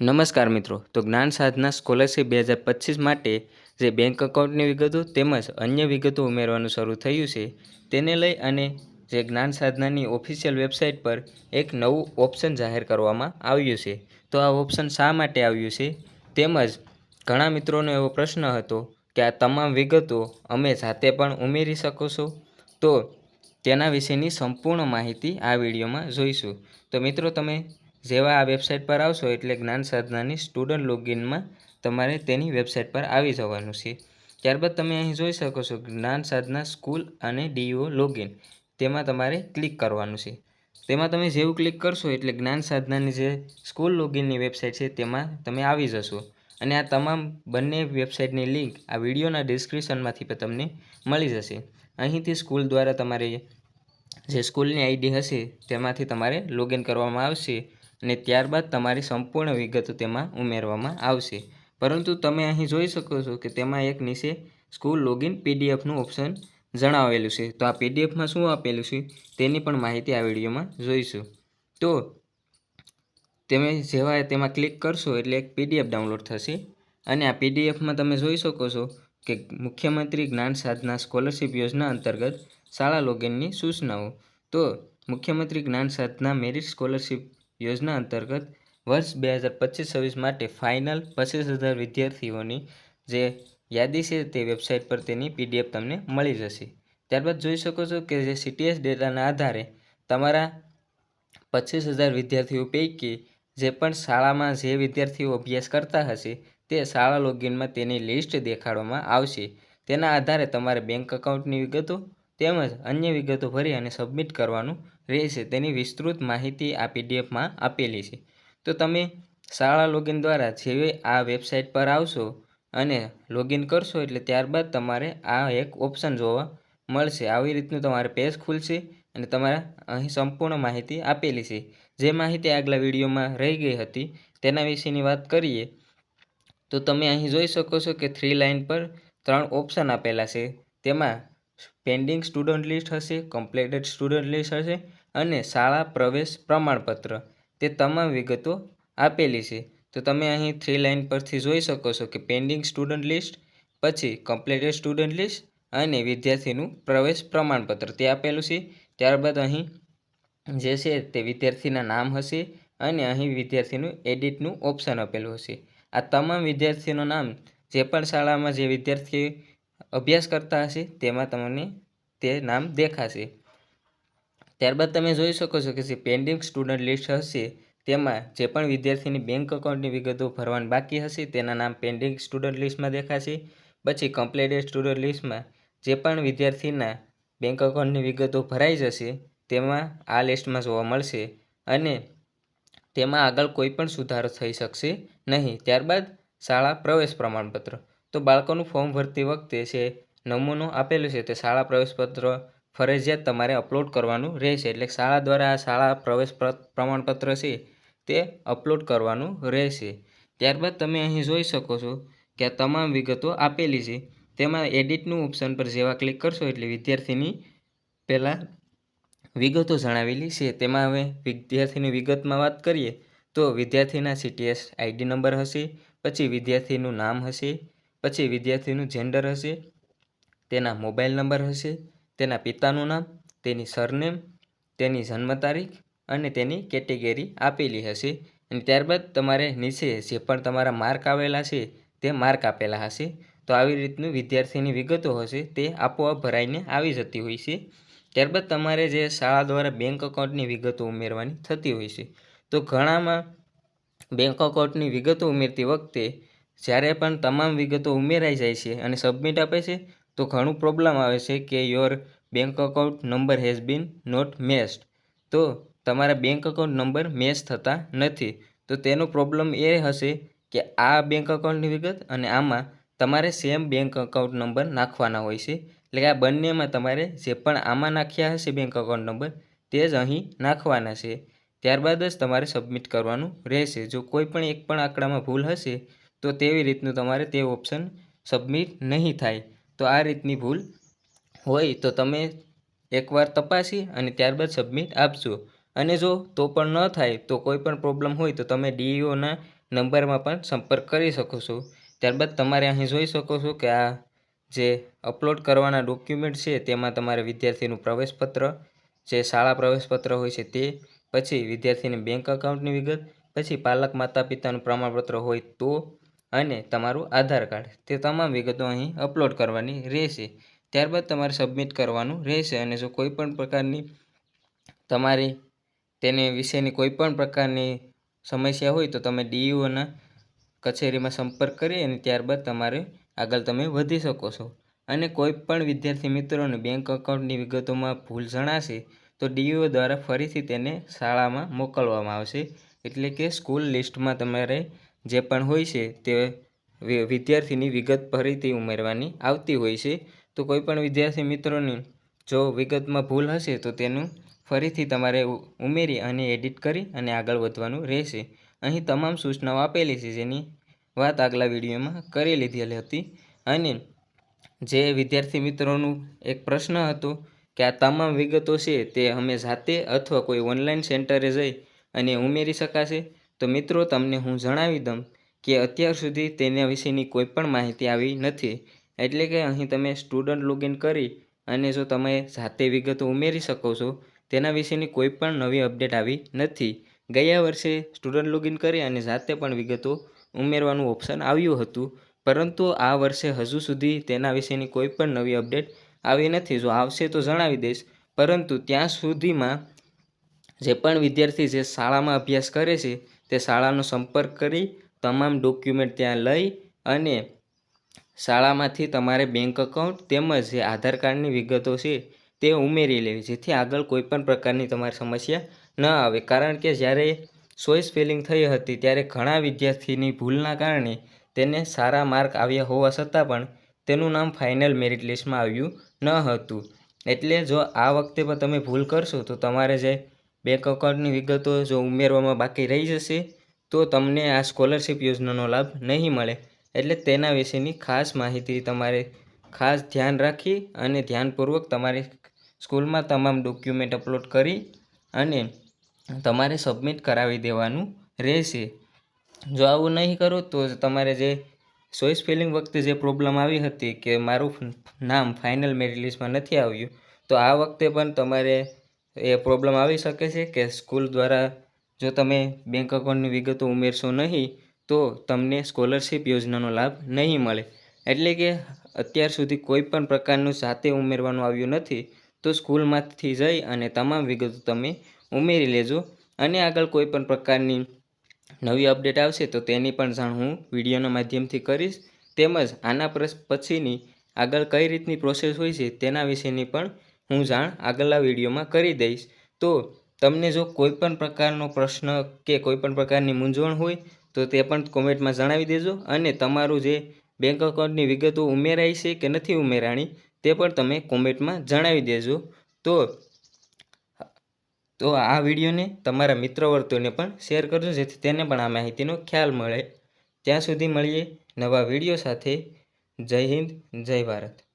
નમસ્કાર મિત્રો. તો જ્ઞાન સાધના સ્કોલરશિપ બે હજાર પચીસ માટે જે બેંક એકાઉન્ટની વિગતો તેમજ અન્ય વિગતો ઉમેરવાનું શરૂ થયું છે, તેને લઈ અને જે જ્ઞાન સાધનાની ઓફિશિયલ વેબસાઇટ પર એક નવું ઓપ્શન જાહેર કરવામાં આવ્યું છે. તો આ ઓપ્શન શા માટે આવ્યું છે? તેમજ ઘણા મિત્રોનો એવો પ્રશ્ન હતો કે આ તમામ વિગતો અમે જાતે પણ ઉમેરી શકો છો? તો તેના વિશેની સંપૂર્ણ માહિતી આ વિડીયોમાં જોઈશું. તો મિત્રો તમે જેવા આ વેબસાઇટ પર આવશો એટલે જ્ઞાન સાધનાની સ્ટુડન્ટ લોગિનમાં તમારે તેની વેબસાઇટ પર આવી જવાનું છે. ત્યારબાદ તમે અહીં જોઈ શકો છો જ્ઞાન સાધના સ્કૂલ અને ડીઓ લોગિન તેમાં તમારે ક્લિક કરવાનું છે. તેમાં તમે જેવું ક્લિક કરશો એટલે જ્ઞાન સાધનાની જે સ્કૂલ લોગિનની વેબસાઇટ છે તેમાં તમે આવી જશો. અને આ તમામ બંને વેબસાઇટની લિંક આ વિડીયોના ડિસ્ક્રિપ્શનમાંથી પણ તમને મળી જશે. અહીંથી સ્કૂલ દ્વારા તમારે જે સ્કૂલની આઈડી હશે તેમાંથી તમારે લોગિન કરવામાં આવશે. અને ત્યારબાદ તમારી સંપૂર્ણ વિગતો તેમાં ઉમેરવામાં આવશે. પરંતુ તમે અહીં જોઈ શકો છો કે તેમાં એક નીચે સ્કૂલ લોગિન પીડીએફનું ઓપ્શન જણાવેલું છે. તો આ પીડીએફમાં શું આપેલું છે તેની પણ માહિતી આ વિડીયોમાં જોઈશું. તો તમે જેવા તેમાં ક્લિક કરશો એટલે એક પીડીએફ ડાઉનલોડ થશે. અને આ પીડીએફમાં તમે જોઈ શકો છો કે મુખ્યમંત્રી જ્ઞાન સાધના સ્કોલરશિપ યોજના અંતર્ગત શાળા લોગિનની સૂચનાઓ. તો મુખ્યમંત્રી જ્ઞાન સાધના મેરિટ સ્કોલરશિપ યોજના અંતર્ગત વર્ષ બે હજાર પચીસ છવ્વીસ માટે ફાઇનલ પચીસ હજાર વિદ્યાર્થીઓની જે યાદી છે તે વેબસાઇટ પર તેની પીડીએફ તમને મળી જશે. ત્યારબાદ જોઈ શકો છો કે જે સીટીએસ ડેટાના આધારે તમારા પચીસ હજાર વિદ્યાર્થીઓ પૈકી જે પણ શાળામાં જે વિદ્યાર્થીઓ અભ્યાસ કરતા હશે, તે શાળા લોગિનમાં તેની લિસ્ટ દેખાડવામાં આવશે. તેના આધારે તમારે બેંક એકાઉન્ટની વિગતો તેમજ અન્ય વિગતો ભરી અને સબમિટ કરવાનું રહેશે તેની વિસ્તૃત માહિતી આ પીડીએફમાં આપેલી છે. તો તમે શાળા લોગિન દ્વારા જેવી આ વેબસાઇટ પર આવશો અને લોગિન કરશો એટલે ત્યારબાદ તમારે આ એક ઓપ્શન જોવા મળશે. આવી રીતનું તમારે પેજ ખુલશે અને તમારા અહીં સંપૂર્ણ માહિતી આપેલી છે. જે માહિતી આગલા વિડીયોમાં રહી ગઈ હતી તેના વિશેની વાત કરીએ તો તમે અહીં જોઈ શકો છો કે થ્રી લાઇન પર ત્રણ ઓપ્શન આપેલા છે. તેમાં પેન્ડિંગ સ્ટુડન્ટ લિસ્ટ હશે કમ્પ્લેટેડ સ્ટુડન્ટ લિસ્ટ હશે અને શાળા પ્રવેશ પ્રમાણપત્ર. તે તમામ વિગતો આપેલી છે. તો તમે અહીં થ્રી લાઇન પરથી જોઈ શકો છો કે પેન્ડિંગ સ્ટુડન્ટ લિસ્ટ પછી કમ્પ્લેટેડ સ્ટુડન્ટ લિસ્ટ અને વિદ્યાર્થીનું પ્રવેશ પ્રમાણપત્ર. તે આપેલું છે. ત્યારબાદ અહીં જે છે તે વિદ્યાર્થીના નામ હશે અને અહીં વિદ્યાર્થીનું એડિટનું ઓપ્શન આપેલું હશે. આ તમામ વિદ્યાર્થીનું નામ જે પણ શાળામાં જે વિદ્યાર્થી અભ્યાસ કરતા હશે, તેમાં તમને તે નામ દેખાશે. ત્યારબાદ તમે જોઈ શકો છો કે જે પેન્ડિંગ સ્ટુડન્ટ લિસ્ટ હશે, તેમાં જે પણ વિદ્યાર્થીની બેંક એકાઉન્ટની વિગતો ભરવાની બાકી હશે, તેના નામ પેન્ડિંગ સ્ટુડન્ટ લિસ્ટમાં દેખાશે. પછી કમ્પ્લીટેડ સ્ટુડન્ટ લિસ્ટમાં જે પણ વિદ્યાર્થીના બેંક એકાઉન્ટની વિગતો ભરાઈ જશે, તેમાં આ લિસ્ટમાં જોવા મળશે અને તેમાં આગળ કોઈ પણ સુધારો થઈ શકશે નહીં. ત્યારબાદ શાળા પ્રવેશ પ્રમાણપત્ર. તો બાળકોનું ફોર્મ ભરતી વખતે છે નમૂનો આપેલું છે તે શાળા પ્રવેશપત્ર, ફરજિયાત તમારે અપલોડ કરવાનું રહેશે. એટલે શાળા દ્વારા આ શાળા પ્રવેશ પ્રમાણપત્ર છે તે અપલોડ કરવાનું રહેશે. ત્યારબાદ તમે અહીં જોઈ શકો છો કે આ તમામ વિગતો આપેલી છે. તેમાં એડિટનું ઓપ્શન પર જેવા ક્લિક કરશો એટલે વિદ્યાર્થીની પહેલાં વિગતો જણાવેલી છે. તેમાં હવે વિદ્યાર્થીની વિગતમાં વાત કરીએ તો વિદ્યાર્થીના સીટીએસ આઈડી નંબર હશે, પછી વિદ્યાર્થીનું નામ હશે પછી વિદ્યાર્થીનું જેન્ડર હશે, તેના મોબાઈલ નંબર હશે, તેના પિતાનું નામ, તેની સરનેમ તેની જન્મ તારીખ અને તેની કેટેગરી આપેલી હશે. અને ત્યારબાદ તમારે નીચે જે પણ તમારા માર્ક આવેલા છે, તે માર્ક આપેલા હશે. તો આવી રીતનું વિદ્યાર્થીની વિગતો હશે, તે આપોઆપ ભરાઈને આવી જતી હોય છે. ત્યારબાદ તમારે જે શાળા દ્વારા બેંક એકાઉન્ટની વિગતો ઉમેરવાની થતી હોય છે. તો ઘણામાં બેંક એકાઉન્ટની વિગતો ઉમેરતી વખતે જ્યારે પણ તમામ વિગતો ઉમેરાઈ જાય છે અને સબમિટ આપે છે, તો ઘણું પ્રોબ્લેમ આવે છે કે your bank account number has been not messed તો તમારા બેંક અકાઉન્ટ નંબર મેચ થતા નથી. તો તેનો પ્રોબ્લેમ એ હશે કે આ બેંક અકાઉન્ટની વિગત અને આમાં તમારે સેમ બેંક અકાઉન્ટ નંબર નાખવાના હોય છે. એટલે કે આ બંનેમાં તમારે જે પણ આમાં નાખ્યા હશે બેંક અકાઉન્ટ નંબર તે જ અહીં નાખવાના છે. ત્યારબાદ જ તમારે સબમિટ કરવાનું રહેશે. જો કોઈ પણ એક પણ આંકડામાં ભૂલ હશે તો તેવી રીતનું તમારે તે ઓપ્શન સબમિટ નહીં થાય. તો આ રીતની ભૂલ હોય તો તમે એકવાર તપાસી અને ત્યારબાદ સબમિટ આપજો. અને જો તો પણ ન થાય, તો કોઈ પણ પ્રોબ્લેમ હોય તો તમે ડીઈઓના નંબરમાં પણ સંપર્ક કરી શકો છો. ત્યારબાદ તમારે અહીં જોઈ શકો છો કે આ જે અપલોડ કરવાના ડોક્યુમેન્ટ છે, તેમાં તમારે વિદ્યાર્થીનું પ્રવેશપત્ર, જે શાળા પ્રવેશપત્ર હોય છે તે, પછી વિદ્યાર્થીની બેંક એકાઉન્ટની વિગત, પછી પાલક માતા પિતાનું પ્રમાણપત્ર હોય તો અને તમારું આધાર કાર્ડ તે તમામ વિગતો અહીં અપલોડ કરવાની રહેશે. ત્યારબાદ તમારે સબમિટ કરવાનું રહેશે અને જો કોઈ પણ પ્રકારની તમારી તેને વિશેની કોઈ પણ પ્રકારની સમસ્યા હોય તો તમે ડીઈઓના કચેરીમાં સંપર્ક કરી અને ત્યારબાદ તમારે આગળ તમે વધી શકો છો. અને કોઈ પણ વિદ્યાર્થી મિત્રોને બેંક એકાઉન્ટની વિગતોમાં ભૂલ જણાશે તો ડીઈઓ દ્વારા ફરીથી તેને શાળામાં મોકલવામાં આવશે. એટલે કે સ્કૂલ લિસ્ટમાં તમારે જે પણ હોય છે તે વિદ્યાર્થીની વિગત ફરીથી ઉમેરવાની આવતી હોય છે. તો કોઈ પણ વિદ્યાર્થી મિત્રોની જો વિગતમાં ભૂલ હશે તો તેનું ફરીથી તમારે ઉમેરી અને એડિટ કરી અને આગળ વધવાનું રહેશે. અહીં તમામ સૂચનાઓ આપેલી છે જેની વાત આગલા વિડીયોમાં કરી લીધેલી હતી. અને જે વિદ્યાર્થી મિત્રોનું એક પ્રશ્ન હતો કે આ તમામ વિગતો છે તે અમે જાતે અથવા કોઈ ઓનલાઈન સેન્ટરે જઈ અને ઉમેરી શકાશે? તો મિત્રો, તમને હું જણાવી દઉં કે અત્યાર સુધી તેના વિશેની કોઈ પણ માહિતી આવી નથી. એટલે કે અહીં તમે સ્ટુડન્ટ લોગિન કરી અને જો તમે જાતે વિગતો ઉમેરી શકો છો, તેના વિશેની કોઈ પણ નવી અપડેટ આવી નથી. ગયા વર્ષે સ્ટુડન્ટ લોગિન કરી અને જાતે પણ વિગતો ઉમેરવાનું ઓપ્શન આવ્યું હતું, પરંતુ આ વર્ષે હજુ સુધી તેના વિશેની કોઈ પણ નવી અપડેટ આવી નથી. જો આવશે તો જણાવી દઈશ, પરંતુ ત્યાં સુધીમાં જે પણ વિદ્યાર્થી જે શાળામાં અભ્યાસ કરે છે તે શાળાનો સંપર્ક કરી તમામ ડોક્યુમેન્ટ ત્યાં લઈ અને શાળામાંથી તમારે બેંક એકાઉન્ટ તેમજ જે આધાર કાર્ડની વિગતો છે તે ઉમેરી લેવી, જેથી આગળ કોઈ પણ પ્રકારની તમારી સમસ્યા ન આવે. કારણ કે જ્યારે ચોઈસ ફિલિંગ થઈ હતી, ત્યારે ઘણા વિદ્યાર્થીની ભૂલના કારણે તેને સારા માર્ક આવ્યા હોવા છતાં પણ તેનું નામ ફાઇનલ મેરિટ લિસ્ટમાં આવ્યું ન હતું. એટલે જો આ વખતે પણ તમે ભૂલ કરશો, તો તમારે જે બેંક એકાઉન્ટની વિગતો જો ઉમેરવામાં બાકી રહી જશે, તો તમને આ સ્કોલરશિપ યોજનાનો લાભ નહીં મળે. એટલે તેના વિશેની ખાસ માહિતી તમારે ખાસ ધ્યાન રાખી અને ધ્યાનપૂર્વક તમારી સ્કૂલમાં તમામ ડોક્યુમેન્ટ અપલોડ કરી અને તમારે સબમિટ કરાવી દેવાનું રહેશે. જો આવું નહીં કરો, તો તમારે જે ચોઈસ ફિલિંગ વખતે જે પ્રોબ્લેમ આવી હતી કે મારું નામ ફાઇનલ મેરિટ લિસ્ટમાં નથી આવ્યું, તો આ વખતે પણ તમારે એ પ્રોબ્લેમ આવી શકે છે કે સ્કૂલ દ્વારા જો તમે બેંક એકાઉન્ટની વિગતો ઉમેરશો નહીં, તો તમને સ્કોલરશિપ યોજનાનો લાભ નહીં મળે. એટલે કે અત્યાર સુધી કોઈ પણ પ્રકારનું જાતે ઉમેરવાનું આવ્યું નથી, તો સ્કૂલમાંથી જઈ અને તમામ વિગતો તમે ઉમેરી લેજો. અને આગળ કોઈ પણ પ્રકારની નવી અપડેટ આવશે, તો તેની પણ જાણ હું વિડીયોના માધ્યમથી કરીશ. તેમજ આના પછીની આગળ કઈ રીતની પ્રોસેસ હોય છે, તેના વિશેની પણ હું જાણ આગળના વિડીયોમાં કરી દઈશ. તો તમને જો કોઈ પણ પ્રકારનો પ્રશ્ન કે કોઈ પણ પ્રકારની મૂંઝવણ હોય, તો તે પણ કોમેન્ટમાં જણાવી દેજો અને તમારું જે બેંક એકાઉન્ટની વિગતો ઉમેરાઈ છે કે નથી ઉમેરાણી, તે પણ તમે કોમેન્ટમાં જણાવી દેજો. તો તો આ વિડીયોને તમારા મિત્ર વર્તુળને પણ શેર કરજો, જેથી તેને પણ આ માહિતીનો ખ્યાલ મળે. ત્યાં સુધી મળીએ નવા વીડિયો સાથે. જય હિન્દ, જય ભારત.